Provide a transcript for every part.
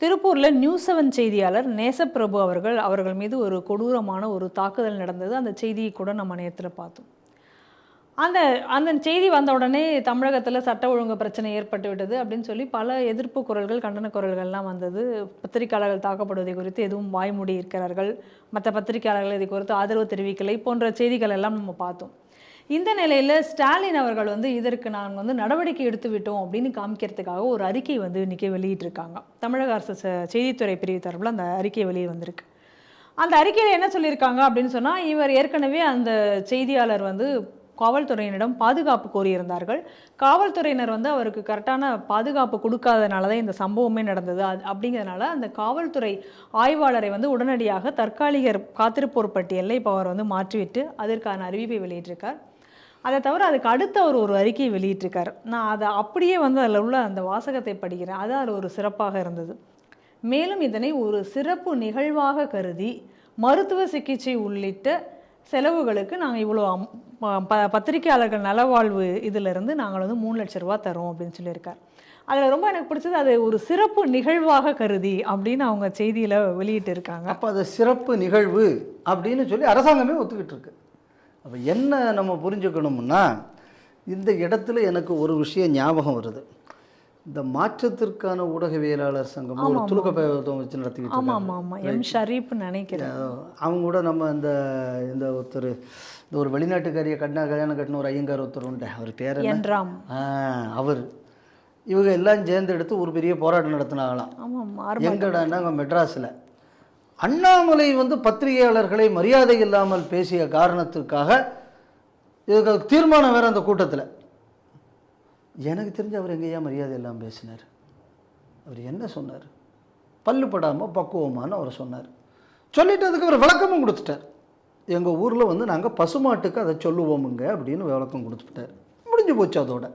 திருப்பூரில் news seven செய்தியாளர் நேசப்பிரபு அவர்கள் அவர்கள் மீது ஒரு கொடூரமான ஒரு தாக்குதல் நடந்தது. அந்த செய்தியை கூட நம்ம நேரத்தில் பார்த்தோம். அந்த அந்த செய்தி வந்த உடனே தமிழகத்தில் சட்ட ஒழுங்கு பிரச்சனை ஏற்பட்டு விட்டது அப்படின்னு சொல்லி பல எதிர்ப்பு குரல்கள் கண்டன குரல்கள்லாம் வந்தது. பத்திரிகையாளர்கள் தாக்கப்படுவதை குறித்து எதுவும் வாய்மூடி இருக்கிறார்கள். மற்ற பத்திரிகையாளர்கள் இதை குறித்து ஆதரவு தெரிவிக்கலை போன்ற செய்திகள் எல்லாம் நம்ம பார்த்தோம். இந்த நிலையில் ஸ்டாலின் அவர்கள் வந்து இதற்கு நாங்கள் வந்து நடவடிக்கை எடுத்து விட்டோம் அப்படின்னு காமிக்கிறதுக்காக ஒரு அறிக்கை வந்து இன்றைக்கி வெளியிட்டிருக்காங்க. தமிழக அரசு செய்தித்துறை பிரிவு தரப்பில் அந்த அறிக்கை வெளியே வந்திருக்கு. அந்த அறிக்கையில் என்ன சொல்லியிருக்காங்க அப்படின்னு சொன்னால் இவர் ஏற்கனவே அந்த செய்தியாளர் வந்து காவல்துறையினரிடம் பாதுகாப்பு கோரியிருந்தார்கள். காவல்துறையினர் வந்து அவருக்கு கரெக்டான பாதுகாப்பு கொடுக்காதனால தான் இந்த சம்பவமே நடந்தது. அது அப்படிங்கிறதுனால அந்த காவல்துறை ஆய்வாளரை வந்து உடனடியாக தற்காலிகர் காத்திருப்போர் பட்டியலில் இப்போ அவர் வந்து மாற்றிவிட்டு அதற்கான அறிவிப்பை வெளியிட்டிருக்கார். அதை தவிர அதுக்கு அடுத்த ஒரு ஒரு அறிக்கையை வெளியிட்டிருக்கார். நான் அதை அப்படியே வந்து அதில் உள்ள அந்த வாசகத்தை படிக்கிறேன். அது அதில் ஒரு சிறப்பாக இருந்தது. மேலும் இதனை ஒரு சிறப்பு நிகழ்வாக கருதி மருத்துவ சிகிச்சை உள்ளிட்ட செலவுகளுக்கு நாங்கள் இவ்வளோ அம்- ப- ப பத்திரிகையாளர்கள் நலவாழ்வு இதிலிருந்து நாங்கள் வந்து மூணு லட்ச ரூபா தரோம் அப்படின்னு சொல்லியிருக்கார். அதில் ரொம்ப எனக்கு பிடிச்சது அது ஒரு சிறப்பு நிகழ்வாக கருதி அப்படின்னு அவங்க செய்தியில் வெளியிட்டு இருக்காங்க அப்போ அது சிறப்பு நிகழ்வு அப்படின்னு சொல்லி அரசாங்கமே ஒத்துக்கிட்டு இருக்கு அப்போ என்ன நம்ம புரிஞ்சுக்கணும்னா இந்த இடத்துல எனக்கு ஒரு விஷயம் ஞாபகம் வருது. இந்த மாற்றத்திற்கான ஊடகவியலாளர் சங்கம் ஒரு துலுக்க பயணம் வச்சு நடத்திக்கிட்டு ஆமாம். ஆமாம் ஆமாம் எம் ஷரீப்னு நினைக்கிறேன். அவங்க கூட நம்ம இந்த இந்த ஒருத்தர் இந்த ஒரு வெளிநாட்டுக்காரிய கட்டினா கல்யாணம் கட்டின ஒரு ஐயங்கார் ஒருத்தர் உண்டு. அவர் பேர் என்றாம் அவர். இவங்க எல்லாம் சேர்ந்து எடுத்து ஒரு பெரிய போராட்டம் நடத்தினாங்களாம். எங்கடான்னா மெட்ராஸில். அண்ணாமலை வந்து பத்திரிகையாளர்களை மரியாதை இல்லாமல் பேசிய காரணத்துக்காக இதுக்கு தீர்மானம் வேறு அந்த கூட்டத்தில். எனக்கு தெரிஞ்சு அவர் எங்கேயா மரியாதை இல்லாமல் பேசினார். அவர் என்ன சொன்னார்? பல்லு படாமல் பக்குவமான்னு அவர் சொன்னார். சொல்லிட்டு அதுக்கு அவர் விளக்கமும் கொடுத்துட்டார். எங்கள் ஊரில் வந்து நாங்கள் பசுமாட்டுக்கு அதை சொல்லுவோமுங்க அப்படின்னு விளக்கம் கொடுத்துட்டார். முடிஞ்சு போச்சு அதோட.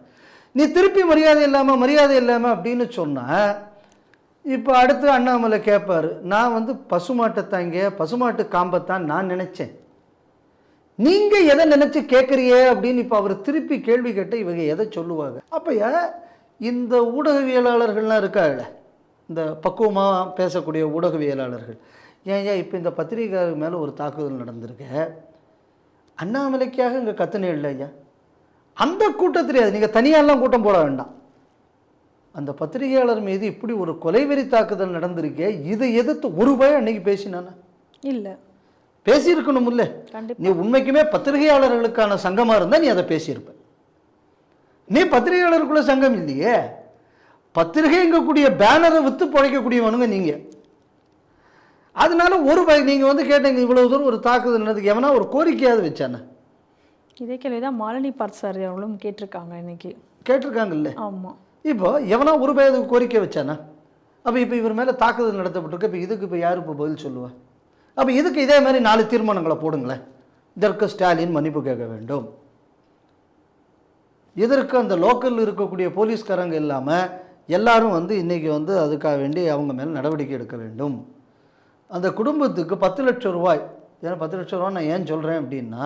நீ திருப்பி மரியாதை இல்லாமல் மரியாதை இல்லாமல் அப்படின்னு சொன்னால் இப்போ அடுத்து அண்ணாமலை கேட்பார் நான் வந்து பசுமாட்டை தாங்க பசுமாட்டு காம்பத்தான் நான் நினச்சேன். நீங்கள் எதை நினச்சி கேட்குறியே அப்படின்னு இப்போ அவர் திருப்பி கேள்வி கேட்ட இவங்க எதை சொல்லுவாங்க? அப்போ இந்த ஊடகவியலாளர்கள்லாம் இருக்காங்க. இந்த பக்குவமாக பேசக்கூடிய ஊடகவியலாளர்கள். ஏன் ஏன் இப்போ இந்த பத்திரிகையாளர் மேலே ஒரு தாக்குதல் நடந்திருக்கு? அண்ணாமலைக்காக இங்கே கத்துனே இல்லை ஐயா அந்த கூட்டம் தெரியாது நீங்கள் தனியாலாம் கூட்டம் போட வேண்டாம். அந்த பத்திரிகையாளர் மீது இப்படி ஒரு கொலைவெறி தாக்குதல் நடந்திருக்கே இதை எதிர்த்து ஒரு பயம் அன்னைக்கு பேசினானா? இல்லை. பேசியிருக்கணும்ல கண்டிப்பா. நீ உண்மைக்குமே பத்திரிகையாளர்களுக்கான சங்கமாக இருந்தால் நீ அதை பேசியிருப்ப. நீ பத்திரிகையாளருக்குள்ள சங்கம் இல்லையே. பத்திரிகைங்கக்கூடிய பேனரை விற்று பிழைக்கக்கூடியவனுங்க நீங்கள் அதனால ஒரு பய நீங்கள் வந்து கேட்டீங்க இவ்வளவு தூரம் ஒரு தாக்குதல் நடந்ததுக்கு எவனா ஒரு கோரிக்கையாவது வச்சானே? இதே கேள்வி தான் மாலினி பார்சாரி அவர்களும் கேட்டிருக்காங்க இன்னைக்கு. கேட்டிருக்காங்கல்ல. ஆமாம் இப்போ எவனா ஒரு பயதுக்கு கோரிக்கை வச்சானா? அப்போ இப்போ இவர் மேலே தாக்குதல் நடத்தப்பட்டிருக்கு. இப்போ இதுக்கு இப்போ யார் இப்போ பதில் சொல்லுவா? அப்போ இதுக்கு இதே மாதிரி நாலு தீர்மானங்களை போடுங்களேன். இதற்கு ஸ்டாலின் மன்னிப்பு கேட்க வேண்டும். இதற்கு அந்த லோக்கலில் இருக்கக்கூடிய போலீஸ்காரங்க இல்லாமல் எல்லாரும் வந்து இன்றைக்கி வந்து அதுக்காக வேண்டி அவங்க மேலே நடவடிக்கை எடுக்க வேண்டும். அந்த குடும்பத்துக்கு பத்து லட்சம் ரூபாய். ஏன்னா பத்து லட்சம் ரூபாய் நான் ஏன் சொல்கிறேன் அப்படின்னா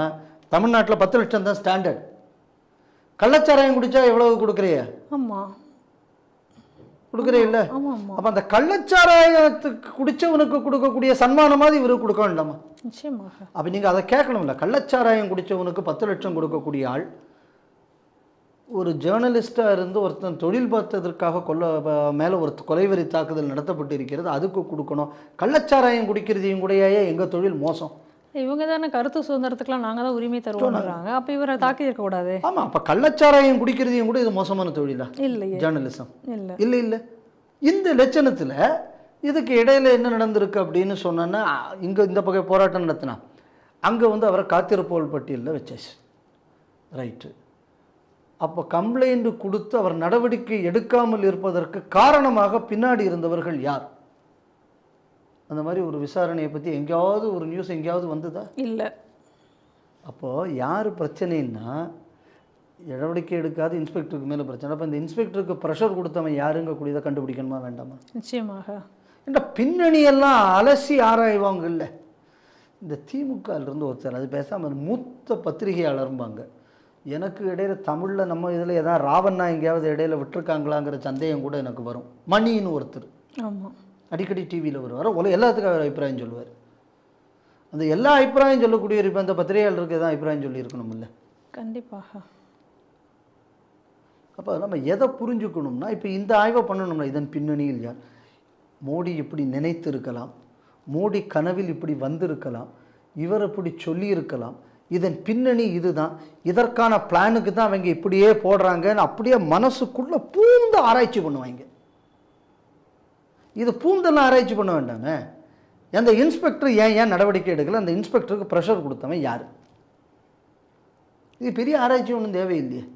தமிழ்நாட்டில் பத்து லட்சம் தான் ஸ்டாண்டர்ட் கள்ளச்சாராயம் குடித்தா எவ்வளவு கொடுக்குறிய? ஆமாம் கொடுக்குறே இல்லை ஆமாம் ஆமாம் அப்போ அந்த கள்ளச்சாராயத்துக்கு குடிச்சவனுக்கு கொடுக்கக்கூடிய சன்மானமாவது இவருக்கு கொடுக்க வேண்டாமா நிச்சயமாக. அப்போ நீங்கள் அதை கேட்கணும்ல. கள்ளச்சாராயம் குடிச்சவனுக்கு பத்து லட்சம் கொடுக்கக்கூடிய ஆள் ஒரு ஜேர்னலிஸ்டாக இருந்து ஒருத்தன் தொழில் பார்த்ததற்காக கொல்ல மேலே ஒரு கொலைவெறி தாக்குதல் நடத்தப்பட்டு இருக்கிறது அதுக்கு கொடுக்கணும். கள்ளச்சாராயம் குடிக்கிறதையும் கூடயே எங்கள் தொழில் மோசம். இவங்க தானே கருத்து சுதந்திரத்துக்குலாம் நாங்கள் தான் உரிமை தருவோம்ன்றாங்க. அப்போ இவரை தாக்கி இருக்கக்கூடாது ஆமாம் அப்போ கள்ளச்சாராயம் குடிக்கிறதையும் கூட இது மோசமான தொழிலா? இல்லையே. ஜேர்னலிசம் இல்லை. இல்லை இல்லை. இந்த லட்சணத்தில் இதுக்கு இடையில என்ன நடந்திருக்கு அப்படின்னு சொன்னோன்னா இங்கே இந்த பக்கம் போராட்டம் நடத்தினா அங்கே வந்து அவரை காத்திருப்போல் பட்டியலில் வச்சாச்சு. ரைட்டு அப்போ கம்ப்ளைண்ட் கொடுத்து அவர் நடவடிக்கை எடுக்காமல் இருப்பதற்கு காரணமாக பின்னாடி இருந்தவர்கள் யார்? அந்த மாதிரி ஒரு விசாரணையை பற்றி எங்கேயாவது ஒரு நியூஸ் எங்கேயாவது வந்ததா? இல்லை. அப்போது யார் பிரச்சனைன்னா நடவடிக்கை எடுக்காத இன்ஸ்பெக்டருக்கு மேலே பிரச்சனை. அப்போ இந்த இன்ஸ்பெக்டருக்கு ப்ரெஷர் கொடுத்தவன் யாருங்கக்கூடியதை கண்டுபிடிக்கணுமா வேண்டாமா? நிச்சயமாக. இந்த பின்னணியெல்லாம் அலசி ஆராய்வாங்க இல்லை? இந்த திமுகலேருந்து ஒருத்தர் அது பேசாமல் மூத்த பத்திரிகையாளர்பாங்க எனக்கு இடையில தமிழில் நம்ம இதில் ஏதாவது ராவண்ணா எங்கேயாவது இடையில விட்டுருக்காங்களாங்கிற சந்தேகம் கூட எனக்கு வரும். மணின்னு ஒருத்தர். ஆமாம் அடிக்கடி டிவியில் வருவார். உல எல்லாத்துக்கும் அவர் அபிப்பிராயம் சொல்லுவார். அந்த எல்லா அபிப்பிராயம் சொல்லக்கூடிய இப்போ அந்த பத்திரிகையாளருக்கு தான் அபிப்பிராயம் சொல்லி இருக்கணும்ல கண்டிப்பாக. அப்போ நம்ம எதை புரிஞ்சுக்கணும்னா இப்போ இந்த ஆய்வை பண்ணணும்னா இதன் பின்னணியில் யார் மோடி இப்படி நினைத்திருக்கலாம். மோடி கனவில் இப்படி வந்திருக்கலாம். இவர் இப்படி சொல்லியிருக்கலாம். இதன் பின்னணி இதுதான். இதற்கான பிளானுக்கு தான் அவங்க இப்படியே போடுறாங்கன்னு அப்படியே மனசுக்குள்ளே பூந்து ஆராய்ச்சி பண்ணுவாங்க. இது பூந்தெல்லாம் ஆராய்ச்சி பண்ண வேண்டாமே. அந்த இன்ஸ்பெக்டர் ஏன் ஏன் நடவடிக்கை எடுக்கல? அந்த இன்ஸ்பெக்டருக்கு ப்ரெஷர் கொடுத்தவன் யார்? இது பெரிய ஆராய்ச்சி ஒன்றும் தேவையில்லையே.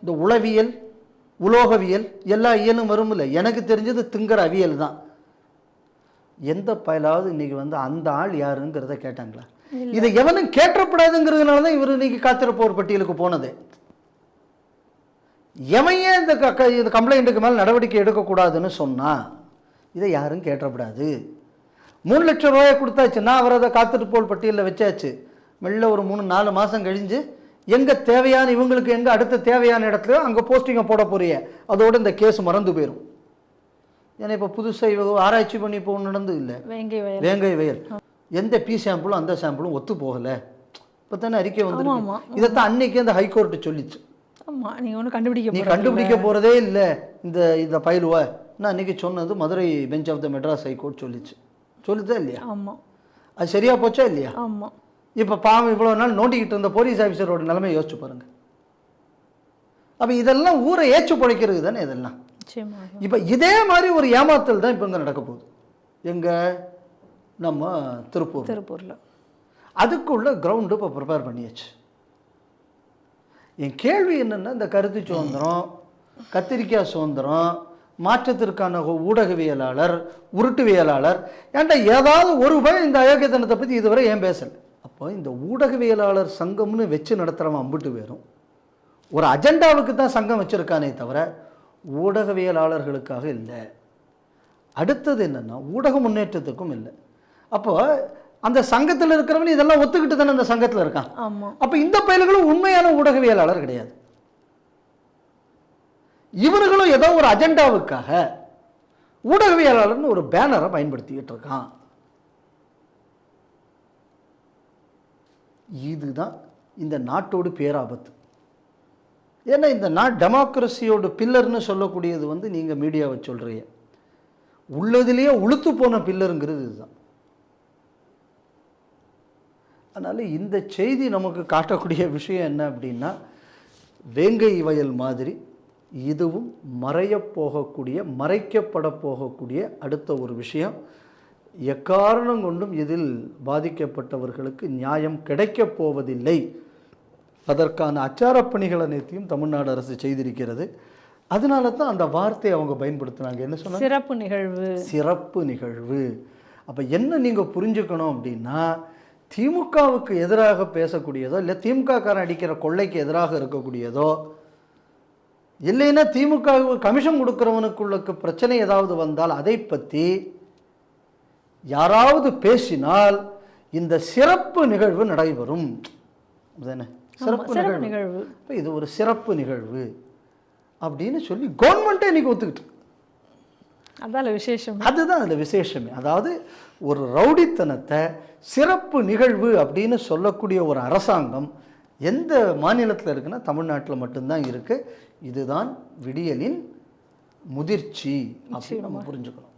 இந்த உளவியல் உலோகவியல் எல்லா இயலும் வரும்ல எனக்கு தெரிஞ்சது திங்கற அவியல் தான். எந்த பயலாவது இன்னைக்கு வந்து அந்த ஆள் யாருங்கிறத கேட்டாங்களா? இதை எவனும் கேட்டப்படாதுங்கிறதுனால தான் இவர் இன்னைக்கு காத்திருப்போர் பட்டியலுக்கு போனது. எவன் ஏன் இந்த க- க- இந்த கம்ப்ளைண்ட்டுக்கு மேலே நடவடிக்கை எடுக்கக்கூடாதுன்னு சொன்னா இதை யாரும் கேட்டப்படாது மூணு லட்சம் ரூபாயை கொடுத்தாச்சுன்னா அவர் அதை காத்திருப்போர் பட்டியலில் வச்சாச்சு. மெல்ல ஒரு மூணு நாலு மாதம் கழிஞ்சு எங்கே தேவையான இவங்களுக்கு எங்கே அடுத்த தேவையான இடத்துல அங்கே போஸ்டிங்கை போட போறிய அதோட இந்த கேஸ் மறந்து போயிடும் ஏன்னா இப்போ புதுசாக இவங்க ஆராய்ச்சி பண்ணி இப்போ ஒன்று நடந்து இல்லை. வேங்கை வயல். வேங்கை வயல். எந்த பி சாம்பிளும் அந்த சாம்பிளும் ஒத்து போகலை. இப்போ தானே அறிக்கை. வந்துருக்கு. இதைத்தான் அன்னைக்கு அந்த ஹைகோர்ட்டு சொல்லிச்சு. ஆமா நீங்க ஒன்றும் கண்டுபிடிக்க நீ போறது கண்டுபிடிக்க போகிறதே இல்லை இந்த இந்த பயிலுவ நான் அன்னைக்கு சொன்னது Madurai bench of the Madras high court சொல்லிச்சு. சொல்லுதா இல்லையா? ஆமா. அது சரியா போச்சா இல்லையா? ஆமா. இப்போ பாவம் இவ்வளோ நாள் நோண்டிக்கிட்டு இருந்த போலீஸ் ஆஃபீஸரோட நிலைமை யோசிச்சு பாருங்க. அப்போ இதெல்லாம் ஊரை ஏச்சு பிழைக்கிறது தானே இதெல்லாம்? இப்போ இதே மாதிரி ஒரு ஏமாத்தல் தான் இப்போ இங்கே நடக்க போகுது. எங்க? நம்ம திருப்பூர் திருப்பூர்ல. அதுக்குள்ள கிரவுண்டு இப்போ ப்ரிப்பேர் பண்ணியாச்சு. என் கேள்வி என்னென்னா இந்த கருத்து சுதந்திரம் கத்திரிக்காய் சுதந்திரம் மாற்றத்திற்கான ஊடகவியலாளர் உருட்டுவியலாளர் ஏன்டா ஏதாவது ஒரு பயம் இந்த அயோக்கியத்தனத்தை பற்றி இதுவரை ஏன் பேசல? அப்போ இந்த ஊடகவியலாளர் சங்கம்னு வச்சு நடத்துகிறவன் அம்பிட்டு பேரும் ஒரு அஜெண்டாவுக்கு தான் சங்கம் வச்சுருக்கானே தவிர ஊடகவியலாளர்களுக்காக இல்லை. அடுத்தது என்னென்னா ஊடக முன்னேற்றத்துக்கும் இல்லை. அப்போ அந்த சங்கத்தில் இருக்கிறவன் இதெல்லாம் ஒத்துக்கிட்டு தானே அந்த சங்கத்தில் இருக்கான். ஆமா. அப்போ இந்த பயல்களும் உண்மையான ஊடகவியலாளர் கிடையாது. இவர்களும் ஏதோ ஒரு அஜெண்டாவுக்காக ஊடகவியலாளர்னு ஒரு பேனரை பயன்படுத்திக்கிட்டு இருக்கான் இதுதான் இந்த நாட்டோடு பேராபத்து. ஏன்னா இந்த நாட் டெமோக்ரஸியோட பில்லர்னு சொல்லக்கூடியது வந்து நீங்கள் மீடியாவை சொல்கிறீங்க உள்ளதுலேயே உளுத்து போன பில்லருங்கிறது இதுதான். அதனால் இந்த செய்தி நமக்கு காட்டக்கூடிய விஷயம் என்ன அப்படின்னா வேங்கை வயல் மாதிரி இதுவும் மறையப் போகக்கூடிய மறைக்கப்பட போகக்கூடிய அடுத்த ஒரு விஷயம். எக்காரணம் கொண்டும் இதில் பாதிக்கப்பட்டவர்களுக்கு நியாயம் கிடைக்கப் போவதில்லை. அதற்கான அச்சாரப் பணிகள் அனைத்தையும் தமிழ்நாடு அரசு செய்திருக்கிறது. அதனால தான் அந்த வார்த்தையை அவங்க பயன்படுத்துனாங்க. என்ன சொன்னாங்க? சிறப்பு நிகழ்வு. சிறப்பு நிகழ்வு. அப்போ என்ன நீங்கள் புரிஞ்சுக்கணும் அப்படின்னா திமுகவுக்கு எதிராக பேசக்கூடியதோ இல்லை திமுக காரன் அடிக்கிற கொள்ளைக்கு எதிராக இருக்கக்கூடியதோ இல்லைன்னா திமுக கமிஷன் கொடுக்குறவனுக்குள்ளக்கு பிரச்சனை ஏதாவது வந்தால் அதை பற்றி யாராவது பேசினால் இந்த சிறப்பு நிகழ்வு நடைபெறும். ஆமா, சிறப்பு நிகழ்வு. அப்ப இது ஒரு சிறப்பு நிகழ்வு அப்படின்னு சொல்லி கவர்மெண்ட்டே இன்னைக்கு ஒத்துக்கிட்டு. அதால விசேஷம். அதுதான் அதில் விசேஷமே. அதாவது ஒரு ரவுடித்தனத்தை சிறப்பு நிகழ்வு அப்படின்னு சொல்லக்கூடிய ஒரு அரசாங்கம் எந்த மாநிலத்தில் இருக்குன்னா தமிழ்நாட்டில் மட்டும்தான் இருக்கு. இதுதான் விடியலின் முதிர்ச்சி அப்படின்னு நம்ம புரிஞ்சுக்கணும்.